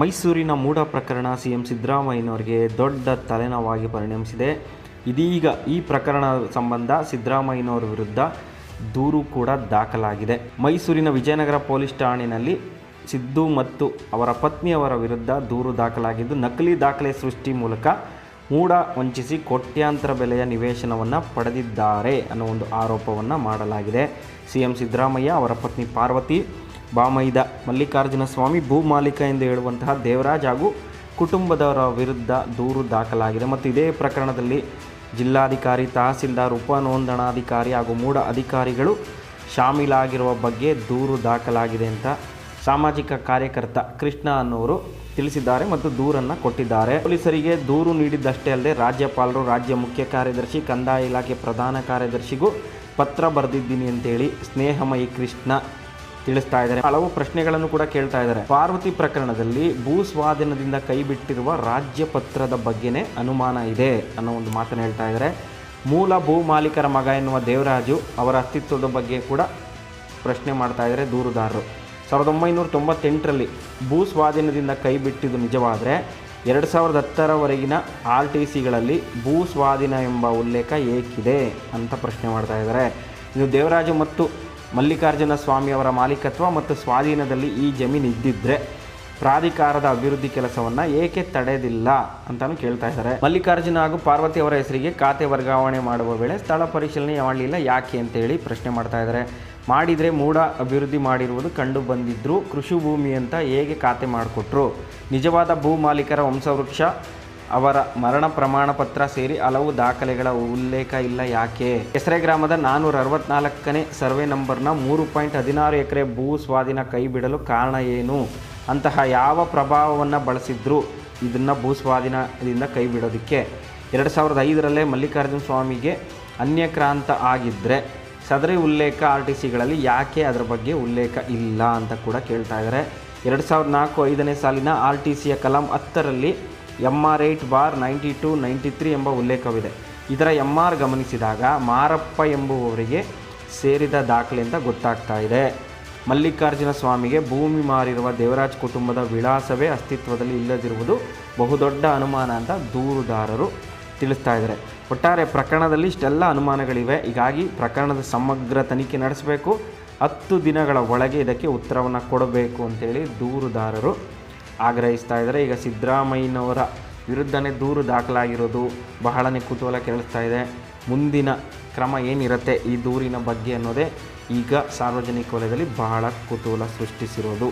ಮೈಸೂರಿನ ಮೂಢ ಪ್ರಕರಣ C M ಸಿದ್ದರಾಮಯ್ಯನವರಿಗೆ ದೊಡ್ಡ ತಲೆನೋವಾಗಿ ಪರಿಣಮಿಸಿದೆ. ಇದೀಗ ಈ ಪ್ರಕರಣ ಸಂಬಂಧ ಸಿದ್ದರಾಮಯ್ಯನವರ ವಿರುದ್ಧ ದೂರು ಕೂಡ ದಾಖಲಾಗಿದೆ. ಮೈಸೂರಿನ ವಿಜಯನಗರ ಪೊಲೀಸ್ ಠಾಣೆಯಲ್ಲಿ ಸಿದ್ದು ಮತ್ತು ಅವರ ಪತ್ನಿಯವರ ವಿರುದ್ಧ ದೂರು ದಾಖಲಾಗಿದ್ದು, ನಕಲಿ ದಾಖಲೆ ಸೃಷ್ಟಿ ಮೂಲಕ ಮೂಢ ವಂಚಿಸಿ ಕೋಟ್ಯಾಂತರ ಬೆಲೆಯ ನಿವೇಶನವನ್ನು ಪಡೆದಿದ್ದಾರೆ ಅನ್ನೋ ಒಂದು ಆರೋಪವನ್ನು ಮಾಡಲಾಗಿದೆ. ಸಿ ಎಂ ಸಿದ್ದರಾಮಯ್ಯ ಅವರ ಪತ್ನಿ ಪಾರ್ವತಿ ಬಾಮೈದ ಮಲ್ಲಿಕಾರ್ಜುನ ಸ್ವಾಮಿ ಭೂ ಮಾಲೀಕ ಎಂದು ಹೇಳುವಂತಹ ದೇವರಾಜ್ ಹಾಗೂ ಕುಟುಂಬದವರ ವಿರುದ್ಧ ದೂರು ದಾಖಲಾಗಿದೆ. ಮತ್ತು ಇದೇ ಪ್ರಕರಣದಲ್ಲಿ ಜಿಲ್ಲಾಧಿಕಾರಿ, ತಹಸೀಲ್ದಾರ್, ಉಪ ನೋಂದಣಾಧಿಕಾರಿ ಹಾಗೂ ಮೂಢ ಅಧಿಕಾರಿಗಳು ಶಾಮೀಲಾಗಿರುವ ಬಗ್ಗೆ ದೂರು ದಾಖಲಾಗಿದೆ ಅಂತ ಸಾಮಾಜಿಕ ಕಾರ್ಯಕರ್ತ ಕೃಷ್ಣ ಅನ್ನೋರು ತಿಳಿಸಿದ್ದಾರೆ ಮತ್ತು ದೂರನ್ನು ಕೊಟ್ಟಿದ್ದಾರೆ. ಪೊಲೀಸರಿಗೆ ದೂರು ನೀಡಿದ್ದಷ್ಟೇ ಅಲ್ಲದೆ ರಾಜ್ಯಪಾಲರು, ರಾಜ್ಯ ಮುಖ್ಯ ಕಾರ್ಯದರ್ಶಿ, ಕಂದಾಯ ಇಲಾಖೆ ಪ್ರಧಾನ ಕಾರ್ಯದರ್ಶಿಗೂ ಪತ್ರ ಬರೆದಿದ್ದೀನಿ ಅಂತೇಳಿ ಸ್ನೇಹಮಯಿ ಕೃಷ್ಣ ತಿಳಿಸ್ತಾ ಇದ್ದಾರೆ. ಹಲವು ಪ್ರಶ್ನೆಗಳನ್ನು ಕೂಡ ಕೇಳ್ತಾ ಇದ್ದಾರೆ. ಪಾರ್ವತಿ ಪ್ರಕರಣದಲ್ಲಿ ಭೂ ಸ್ವಾಧೀನದಿಂದ ಕೈಬಿಟ್ಟಿರುವ ರಾಜ್ಯ ಪತ್ರದ ಬಗ್ಗೆನೇ ಅನುಮಾನ ಇದೆ ಅನ್ನೋ ಒಂದು ಮಾತನ್ನು ಹೇಳ್ತಾ ಇದ್ದಾರೆ. ಮೂಲ ಭೂ ಮಾಲೀಕರ ಮಗ ಎನ್ನುವ ದೇವರಾಜು ಅವರ ಅಸ್ತಿತ್ವದ ಬಗ್ಗೆ ಕೂಡ ಪ್ರಶ್ನೆ ಮಾಡ್ತಾ ಇದ್ದಾರೆ ದೂರುದಾರರು. ಸಾವಿರದ ಒಂಬೈನೂರ ತೊಂಬತ್ತೆಂಟರಲ್ಲಿ ಭೂ ಸ್ವಾಧೀನದಿಂದ ಕೈಬಿಟ್ಟಿದ್ದು ನಿಜವಾದರೆ ಎರಡು ಸಾವಿರದ ಹತ್ತರವರೆಗಿನ ಆರ್ ಟಿ ಸಿಗಳಲ್ಲಿ ಭೂ ಸ್ವಾಧೀನ ಎಂಬ ಉಲ್ಲೇಖ ಏಕಿದೆ ಅಂತ ಪ್ರಶ್ನೆ ಮಾಡ್ತಾ ಇದ್ದಾರೆ. ಇದು ದೇವರಾಜು ಮತ್ತು ಮಲ್ಲಿಕಾರ್ಜುನ ಸ್ವಾಮಿ ಅವರ ಮಾಲೀಕತ್ವ ಮತ್ತು ಸ್ವಾಧೀನದಲ್ಲಿ ಈ ಜಮೀನು ಇದ್ದಿದ್ರೆ ಪ್ರಾಧಿಕಾರದ ಅಭಿವೃದ್ಧಿ ಕೆಲಸವನ್ನು ಏಕೆ ತಡೆದಿಲ್ಲ ಅಂತಲೂ ಕೇಳ್ತಾ ಇದ್ದಾರೆ. ಮಲ್ಲಿಕಾರ್ಜುನ ಹಾಗೂ ಪಾರ್ವತಿ ಅವರ ಹೆಸರಿಗೆ ಖಾತೆ ವರ್ಗಾವಣೆ ಮಾಡುವ ವೇಳೆ ಸ್ಥಳ ಪರಿಶೀಲನೆ ಮಾಡಲಿಲ್ಲ. ಯಾಕೆ ಅಂತೇಳಿ ಪ್ರಶ್ನೆ ಮಾಡ್ತಾ ಇದ್ದಾರೆ. ಮಾಡಿದರೆ ಮೂಢ ಅಭಿವೃದ್ಧಿ ಮಾಡಿರುವುದು ಕಂಡು ಬಂದಿದ್ದರೂ ಕೃಷಿ ಭೂಮಿ ಅಂತ ಹೇಗೆ ಖಾತೆ ಮಾಡಿಕೊಟ್ರು? ನಿಜವಾದ ಭೂ ಮಾಲೀಕರ ವಂಶವೃಕ್ಷ ಅವರ ಮರಣ ಪ್ರಮಾಣ ಪತ್ರ ಸೇರಿ ಹಲವು ದಾಖಲೆಗಳ ಉಲ್ಲೇಖ ಇಲ್ಲ ಯಾಕೆ? ಹೆಸರೆ ಗ್ರಾಮದ ನಾನೂರ ಅರವತ್ನಾಲ್ಕನೇ ಸರ್ವೆ ನಂಬರ್ನ ಮೂರು ಪಾಯಿಂಟ್ ಹದಿನಾರು ಎಕರೆ ಭೂ ಸ್ವಾಧೀನ ಕೈ ಬಿಡಲು ಕಾರಣ ಏನು? ಅಂತಹ ಯಾವ ಪ್ರಭಾವವನ್ನು ಬಳಸಿದ್ರು ಇದನ್ನು ಭೂ ಸ್ವಾಧೀನದಿಂದ ಕೈ ಬಿಡೋದಕ್ಕೆ? ಎರಡು ಸಾವಿರದ ಐದರಲ್ಲೇ ಮಲ್ಲಿಕಾರ್ಜುನ ಸ್ವಾಮಿಗೆ ಅನ್ಯಕ್ರಾಂತ ಆಗಿದ್ದರೆ ಸದರಿ ಉಲ್ಲೇಖ ಆರ್ ಟಿ ಸಿಗಳಲ್ಲಿ ಯಾಕೆ ಅದರ ಬಗ್ಗೆ ಉಲ್ಲೇಖ ಇಲ್ಲ ಅಂತ ಕೂಡ ಕೇಳ್ತಾ ಇದ್ದಾರೆ ಎರಡು ಸಾವಿರದ ನಾಲ್ಕು ಐದನೇ ಸಾಲಿನ ಆರ್ ಟಿ ಸಿಯ ಕಲಾಂ ಹತ್ತರಲ್ಲಿ M R eight bar ninety two ninety three ಎಂಬ ಉಲ್ಲೇಖವಿದೆ. ಇದರ ಎಂ ಆರ್ ಗಮನಿಸಿದಾಗ ಮಾರಪ್ಪ ಎಂಬುವವರಿಗೆ ಸೇರಿದ ದಾಖಲೆ ಅಂತ ಗೊತ್ತಾಗ್ತಾ ಇದೆ. ಮಲ್ಲಿಕಾರ್ಜುನ ಸ್ವಾಮಿಗೆ ಭೂಮಿ ಮಾರಿರುವ ದೇವರಾಜ್ ಕುಟುಂಬದ ವಿಳಾಸವೇ ಅಸ್ತಿತ್ವದಲ್ಲಿ ಇಲ್ಲದಿರುವುದು ಬಹುದೊಡ್ಡ ಅನುಮಾನ ಅಂತ ದೂರುದಾರರು ತಿಳಿಸ್ತಾ ಇದ್ದಾರೆ. ಒಟ್ಟಾರೆ ಪ್ರಕರಣದಲ್ಲಿ ಇಷ್ಟೆಲ್ಲ ಅನುಮಾನಗಳಿವೆ. ಹೀಗಾಗಿ ಪ್ರಕರಣದ ಸಮಗ್ರ ತನಿಖೆ ನಡೆಸಬೇಕು. ಹತ್ತು ದಿನಗಳ ಒಳಗೆ ಇದಕ್ಕೆ ಉತ್ತರವನ್ನು ಕೊಡಬೇಕು ಅಂತೇಳಿ ದೂರುದಾರರು ಆಗ್ರಹಿಸ್ತಾ ಇದ್ದಾರೆ. ಈಗ ಸಿದ್ದರಾಮಯ್ಯನವರ ವಿರುದ್ಧನೇ ದೂರು ದಾಖಲಾಗಿರೋದು ಬಹಳನೇ ಕುತೂಹಲ ಕೇಳಿಸ್ತಾ ಇದೆ. ಮುಂದಿನ ಕ್ರಮ ಏನಿರುತ್ತೆ ಈ ದೂರಿನ ಬಗ್ಗೆ ಅನ್ನೋದೇ ಈಗ ಸಾರ್ವಜನಿಕ ವಲಯದಲ್ಲಿ ಬಹಳ ಕುತೂಹಲ ಸೃಷ್ಟಿಸಿರೋದು.